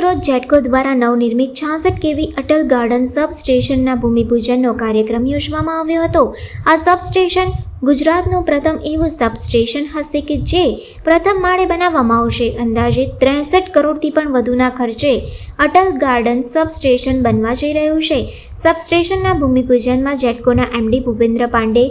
આજરોજ જેટકો દ્વારા નવનિર્મિત છાસઠ કેવી અટલ ગાર્ડન સબસ્ટેશનના ભૂમિપૂજનનો કાર્યક્રમ યોજવામાં આવ્યો હતો. આ સબસ્ટેશન ગુજરાતનું પ્રથમ એવું સબસ્ટેશન હશે કે જે પ્રથમ માળે બનાવવામાં આવશે. અંદાજે ત્રેસઠ કરોડથી પણ વધુના ખર્ચે અટલ ગાર્ડન સબસ્ટેશન બનવા જઈ રહ્યું છે. સબસ્ટેશનના ભૂમિપૂજનમાં જેટકોના MD Bhupendra Pandey,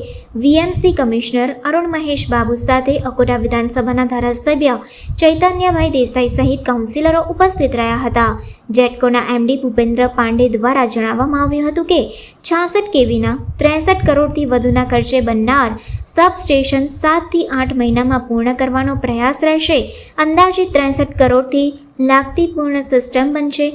VMC commissioner Arun Mahesh Babu સાથે અકોટા વિધાનસભાના ધારાસભ્ય ચૈતન્યભાઈ દેસાઈ સહિત કાઉન્સિલરો ઉપસ્થિત રહ્યા હતા. જેટકોના એમડી ભૂપેન્દ્ર પાંડે દ્વારા જણાવવામાં આવ્યું હતું કે છાસઠ કેવીના ત્રેસઠ કરોડથી વધુના ખર્ચે બનનાર સબસ્ટેશન સાતથી આઠ મહિનામાં પૂર્ણ કરવાનો પ્રયાસ રહેશે. અંદાજિત ત્રેસઠ કરોડથી લાગતી પૂર્ણ સિસ્ટમ બનશે.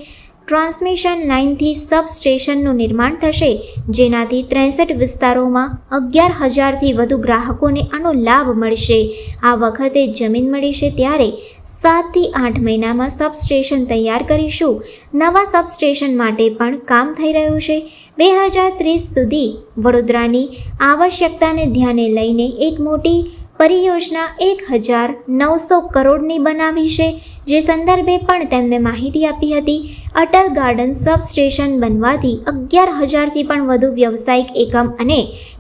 ટ્રાન્સમિશન લાઇનથી સબસ્ટેશનનું નિર્માણ થશે, જેનાથી ત્રેસઠ વિસ્તારોમાં અગિયાર હજારથી વધુ ગ્રાહકોને આનો લાભ મળશે. આ વખતે જમીન મળી છે ત્યારે સાતથી આઠ મહિનામાં સબસ્ટેશન તૈયાર કરીશું. નવા સબસ્ટેશન માટે પણ કામ થઈ રહ્યું છે. બે હજાર ત્રીસ સુધી વડોદરાની આવશ્યકતાને ધ્યાને લઈને એક મોટી પરિયોજના એક હજાર નવસો કરોડની બનાવી છે. જે સંદર્ભે પણ તેમને માહિતી આપી હતી અટલ ગાર્ડન સબસ્ટેશન બનવાથી અગિયાર હજારથી પણ વધુ વ્યવસાયિક એકમ અને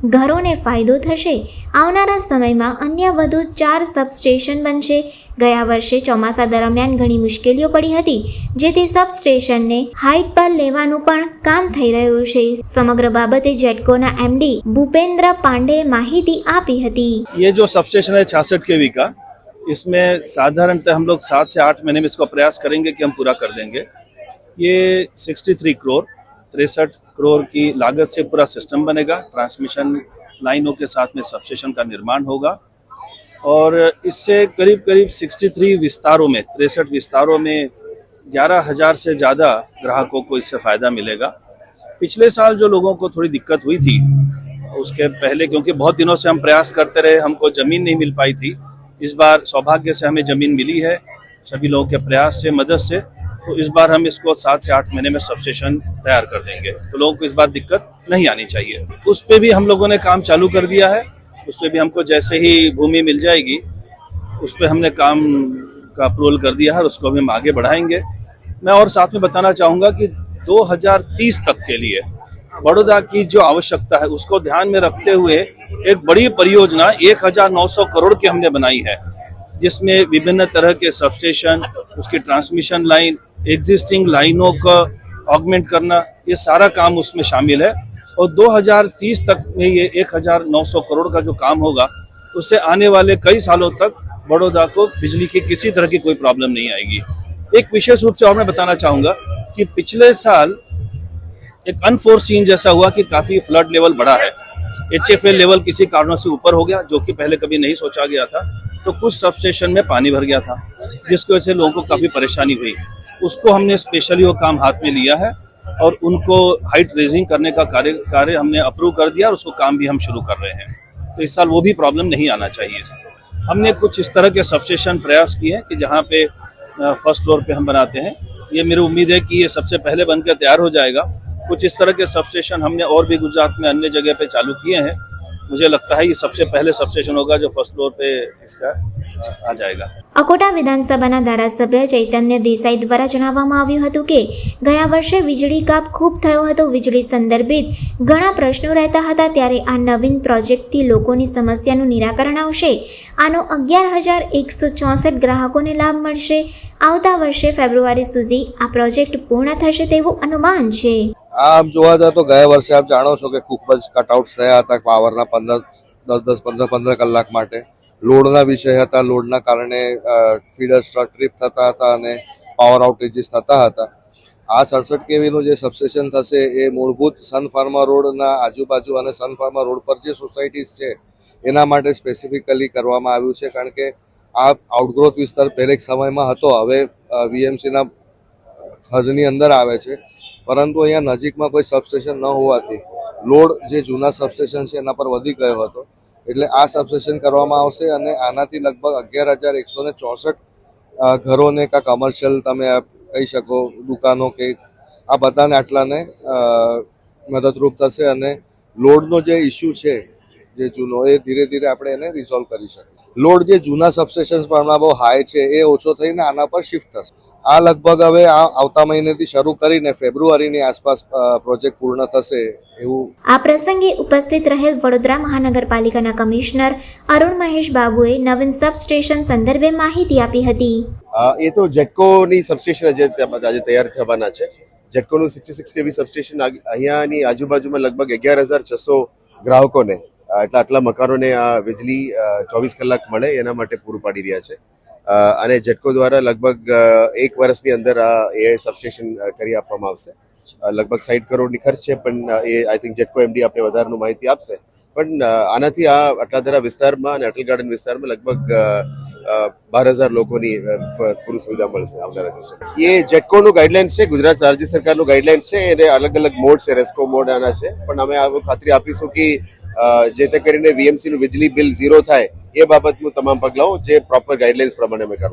ઘરોને ફાયદો થશે આવનારા સમયમાં અન્ય વધુ ચાર સબસ્ટેશન બનશે ગયા વર્ષે ચોમાસા દરમિયાન ઘણી મુશ્કેલીઓ પડી હતી જેથી સબસ્ટેશનને હાઇટ પર લેવાનું પણ કામ થઈ રહ્યું છે સમગ્ર બાબતે જેટકોના એમડી ભૂપેન્દ્ર પાંડેએ માહિતી આપી હતી ये जो सबस्टेशन है छियासठ के का इसमें साधारणतः हम लोग सात से आठ महीने में इसको प्रयास करेंगे कि हम पूरा कर देंगे। ये 63 करोड़, तिरसठ करोड़ की लागत से पूरा सिस्टम बनेगा। ट्रांसमिशन लाइनों के साथ में सबस्टेशन का निर्माण होगा। और इससे करीब करीब 63 विस्तारों में, तिरसठ विस्तारों में ग्यारह हज़ार से ज़्यादा ग्राहकों को इससे फ़ायदा मिलेगा। पिछले साल जो लोगों को थोड़ी दिक्कत हुई थी, उसके पहले, क्योंकि बहुत दिनों से हम प्रयास करते रहे, हमको ज़मीन नहीं मिल पाई थी इस बार सौभाग्य से हमें ज़मीन मिली है, सभी लोगों के प्रयास से, मदद से तो इस बार हम इसको सात से आठ महीने में सबस्टेशन तैयार कर देंगे। तो लोगों को इस बार दिक्कत नहीं आनी चाहिए। उस पर भी हम लोगों ने काम चालू कर दिया है, उस पर भी हमको जैसे ही भूमि मिल जाएगी, उस पर हमने काम का अप्रूवल कर दिया है और उसको भी हम आगे बढ़ाएँगे। मैं और साथ में बताना चाहूँगा कि 2030 तक के लिए बड़ौदा की जो आवश्यकता है, उसको ध्यान में रखते हुए एक बड़ी परियोजना 1900 करोड़ की हमने बनाई है, जिसमें विभिन्न तरह के सबस्टेशन उसकी ट्रांसमिशन लाइन एग्जिस्टिंग लाइनों का ऑगमेंट करना, ये सारा काम उसमें शामिल है। और 2030 तक में ये 1900 करोड़ का जो काम होगा, उससे आने वाले कई सालों तक बड़ौदा को बिजली की किसी तरह की कोई प्रॉब्लम नहीं आएगी। एक विशेष रूप से और मैं बताना चाहूँगा कि पिछले साल एक अनफोर्सीन जैसा हुआ कि काफ़ी फ्लड लेवल बढ़ा है। एचएफएल लेवल किसी कारणों से ऊपर हो गया, जो कि पहले कभी नहीं सोचा गया था तो कुछ सब स्टेशन में पानी भर गया था, जिसकी वजह से लोगों को काफ़ी परेशानी हुई। उसको हमने स्पेशली वो काम हाथ में लिया है और उनको हाइट रेजिंग करने का कार्य कार्य हमने अप्रूव कर दिया और उसको काम भी हम शुरू कर रहे हैं। तो इस साल वो भी प्रॉब्लम नहीं आना चाहिए। हमने कुछ इस तरह के सबस्टेशन प्रयास किए हैं कि जहाँ पे फ़र्स्ट फ्लोर पे हम बनाते हैं। ये मेरी उम्मीद है कि ये सबसे पहले बनकर तैयार हो जाएगा। कुछ इस तरह के सबस्टेशन हमने और भी गुजरात में अन्य जगह पे चालू किए हैं मुझे लगता है ये सबसे पहले सबस्टेशन होगा जो फर्स्ट फ्लोर पे इसका आ जाएगा અકોટા વિધાનસભાના ધારાસભ્ય ચૈતન્ય દેસાઈ દ્વારા જણાવવામાં આવ્યું હતું કે ગયા વર્ષે વીજળી કાપ ખૂબ થયો હતો વીજળી સંદર્ભિત ઘણા પ્રશ્નો રહેતા હતા ત્યારે આ નવીન પ્રોજેક્ટથી લોકોની સમસ્યાનું નિરાકરણ આવશે આનો અગિયાર હજાર એકસો ચોસઠ ગ્રાહકોને લાભ મળશે આવતા વર્ષે ફેબ્રુઆરી સુધી આ પ્રોજેક્ટ પૂર્ણ થશે તેવું અનુમાન છે આમ જોવા જાય તો ગયા વર્ષે આપ જાણો છો કે ખૂબ જ કટઆઉટ્સ થયા હતા પાવરના પંદર, દસ દસ, પંદર પંદર કલાક માટે. લોડના વિષય હતા લોડના કારણે ફીડર સ્ટ્રક ટ્રીપ થતા હતા અને પાવર આઉટેજીસ થતા હતા. આ સડસઠ કેવીનું જે સબસ્ટેશન થશે એ મૂળભૂત સન ફાર્મા રોડના આજુબાજુ અને સન ફાર્મા રોડ પર જે સોસાયટીઝ છે, એના માટે સ્પેસિફિકલી કરવામાં આવ્યું છે. કારણ કે આ આઉટગ્રોથ વિસ્તાર પહેલેક સમયમાં હતો. હવે વીએમસીના હદની અંદર આવે છે. પરંતુ અહીંયા નજીકમાં કોઈ સબસ્ટેશન ન હોવાથી લોડ જે જૂના સબસ્ટેશન છે એના પર વધી ગયો હતો. એટલે આ સબસ્ટેશન કરવામાં આવશે અને આનાથી લગભગ અગિયાર હજાર એકસો ને ચોસઠ ઘરોને કાં કમર્શિયલ તમે કહી શકો, દુકાનો કે આ બધાને આટલાને મદદરૂપ થશે અને લોડનો જે ઇસ્યુ છે જે જૂનો, એ ધીરે ધીરે આપણે એને રિઝોલ્વ કરી શકીએ. લોડ જે જૂના સબસ્ટેશન્સ પર હમણાં બહુ હાઈ છે એ ઓછો થઈને આના પર શિફ્ટ થશે. આ લગભગ હવે આ આવતા મહિનેથી શરૂ કરીને ફેબ્રુઆરીની આસપાસ પ્રોજેક્ટ પૂર્ણ થશે એવું આ પ્રસંગે ઉપસ્થિત રહેલ વડોદરા મહાનગરપાલિકાના કમિશનર અરુણ મહેશ બાબુએ નવીન સબસ્ટેશન સંદર્ભે માહિતી આપી હતી. એ તો જેટકોની સબસ્ટેશન આજે આજે તૈયાર થવાના છે. જેટકોનું સિક્સટી સિક્સ કેવી સબસ્ટેશન અહીંયાની આજુબાજુમાં લગભગ અગિયાર હજાર છસો ગ્રાહકોને એટલે આટલા મકાનોને આ વીજળી ચોવીસ કલાક મળે એના માટે પૂરું પાડી રહ્યા છે. અને જેટકો દ્વારા લગભગ એક વર્ષની અંદર આ એ સબસ્ટેશન કરી આપવામાં આવશે. લગભગ સાઠ કરોડની ખર્ચ છે, પણ એ આઈ થિંક જેટકો એમડી આપણે વધારાનું માહિતી આપશે. પણ આનાથી આ અટલાદરા વિસ્તારમાં અને અટલ ગાર્ડન વિસ્તારમાં લગભગ બાર હજાર લોકોની પૂરી સુવિધા મળશે આવનારા દિવસો. એ જેટકોનું ગાઈડલાઇન્સ છે, ગુજરાત રાજ્ય સરકારનું ગાઈડલાઇન્સ છે, એને અલગ અલગ મોડ છે રેસ્કો મોડ આના છે. પણ અમે ખાતરી આપીશું કે જે તે કરીને વીએમસી નું વીજળી બિલ ઝીરો થાય એ બાબતનું તમામ પગલાઓ જે પ્રોપર ગાઈડલાઇન્સ પ્રમાણે અમે કરવા